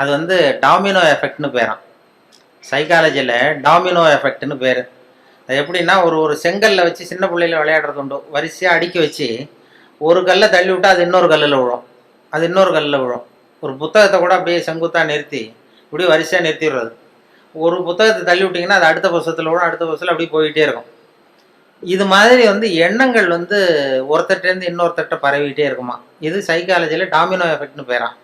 அது வந்து டாமினோ எஃபெக்ட்னு பேரான் சைக்காலஜியில் டாமினோ எஃபெக்ட்னு பேர். அது எப்படின்னா ஒரு ஒரு செங்கல்ல வச்சு சின்ன பிள்ளையில விளையாடுறது உண்டு. வரிசையாக அடுக்கி வச்சு ஒரு கல்லை தள்ளி விட்டா அது இன்னொரு கல்லில் விழும். அது இன்னொரு கல்லில் விழும். ஒரு புத்தகத்தை கூட அப்படியே செங்குத்தாக நிறுத்தி இப்படி வரிசையாக நிறுத்திடுறது. ஒரு புத்தகத்தை தள்ளி விட்டிங்கன்னா அது அடுத்த வருஷத்தில் விழும் அடுத்த வருஷத்தில் அப்படியே போயிட்டே இருக்கும். இது மாதிரி வந்து எண்ணங்கள் வந்து ஒருத்தர்ட்டேருந்து இன்னொருத்தர்கிட்ட பரவிக்கிட்டே இருக்குமா? இது சைக்காலஜியில் டாமினோ எஃபெக்ட்னு பேரான்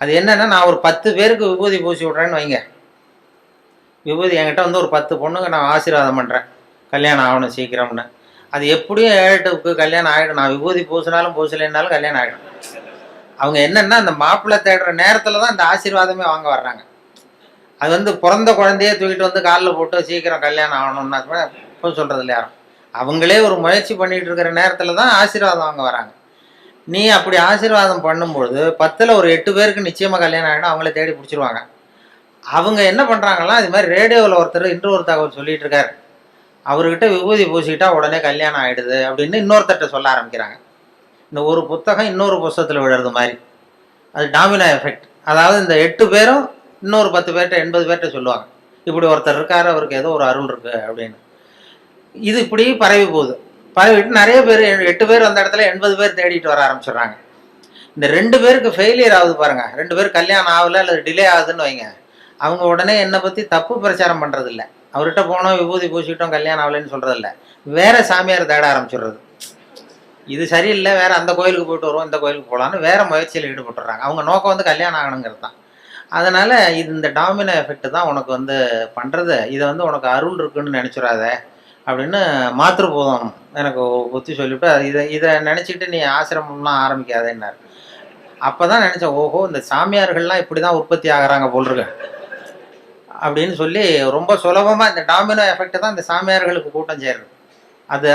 அது என்னன்னா நான் ஒரு பத்து பேருக்கு விபூதி பூசி விட்றேன்னு வைங்க. விபூதி என்கிட்ட வந்து ஒரு பத்து பொண்ணுங்க நான் ஆசீர்வாதம் பண்ணுறேன் கல்யாணம் ஆகணும் சீக்கிரம்னு. அது எப்படியும் ஏழுட்டுக்கு கல்யாணம் ஆகிடும். நான் விபூதி பூசினாலும் பூசலைன்னாலும் கல்யாணம் ஆகிடும். அவங்க என்னென்னா அந்த மாப்பிள்ளை தேடுற நேரத்தில் தான் இந்த ஆசீர்வாதமே வாங்க வர்றாங்க. அது வந்து பிறந்த குழந்தையே தூக்கிட்டு வந்து காலில் போட்டு சீக்கிரம் கல்யாணம் ஆகணும்னா கூட இப்போ சொல்கிறது யாரும். அவங்களே ஒரு முயற்சி பண்ணிகிட்டு இருக்கிற நேரத்தில் தான் ஆசீர்வாதம் வாங்க வராங்க. நீ அப்படி ஆசீர்வாதம் பண்ணும்பொழுது பத்தில் ஒரு எட்டு பேருக்கு நிச்சயமாக கல்யாணம் ஆகிடும் அவங்கள தேடி பிடிச்சிருவாங்க. அவங்க என்ன பண்ணுறாங்கன்னா இது மாதிரி ரேடியோவில் ஒருத்தர் இன்று ஒரு தகவல் சொல்லிட்டு இருக்காரு. அவர்கிட்ட விபூதி பூசிக்கிட்டா உடனே கல்யாணம் ஆகிடுது அப்படின்னு இன்னொருத்தர்கிட்ட சொல்ல ஆரம்பிக்கிறாங்க. இந்த ஒரு புத்தகம் இன்னொரு புஸ்தகத்தில் விழுறது மாதிரி. அது டாமினா எஃபெக்ட் அதாவது இந்த எட்டு பேரும் இன்னொரு பத்து பேர்கிட்ட எண்பது பேர்கிட்ட சொல்லுவாங்க. இப்படி ஒருத்தர் இருக்காரு அவருக்கு ஏதோ ஒரு அருள் இருக்குது அப்படின்னு. இது இப்படி பரவி போகுது. பரவிட்டு நிறைய பேர் எட்டு பேர் அந்த இடத்துல எண்பது பேர் தேடிட்டு வர ஆரம்பிச்சிடுறாங்க. இந்த ரெண்டு பேருக்கு ஃபெயிலியர் ஆகுது பாருங்க. ரெண்டு பேர் கல்யாணம் ஆகல அல்லது டிலே ஆகுதுன்னு வைங்க. அவங்க உடனே என்னை பற்றி தப்பு பிரச்சாரம் பண்ணுறதில்ல அவர்கிட்ட போனோம் விபூதி பூசிட்டோம் கல்யாணம் ஆகலைன்னு சொல்றது இல்லை வேற சாமியார் தேட ஆரம்பிச்சிடுறது. இது சரியில்லை வேற அந்த கோயிலுக்கு போயிட்டு வருவோம் இந்த கோயிலுக்கு போகலான்னு வேற முயற்சியில் ஈடுபட்டுறாங்க. அவங்க நோக்கம் வந்து கல்யாணம் ஆகணுங்கிறது தான். அதனால இது இந்த டாமினோ எஃபெக்ட் தான் உனக்கு வந்து பண்றது. இதை வந்து உனக்கு அருள் இருக்குன்னு நினைச்சிடாத. அப்படின்னு மாத்திருபோதம் எனக்கு புத்தி சொல்லிவிட்டு அது இதை இதை நினச்சிக்கிட்டு நீ ஆசிரமம்லாம் ஆரம்பிக்காதேன்னாரு. அப்போ தான் நினச்சேன் ஓஹோ இந்த சாமியார்கள்லாம் இப்படி தான் உற்பத்தி ஆகுறாங்க போல் இருக்கு அப்படின்னு சொல்லி ரொம்ப சுலபமாக இந்த டாமினோ எஃபெக்டை தான் இந்த சாமியார்களுக்கு கூட்டம் சேருது. அது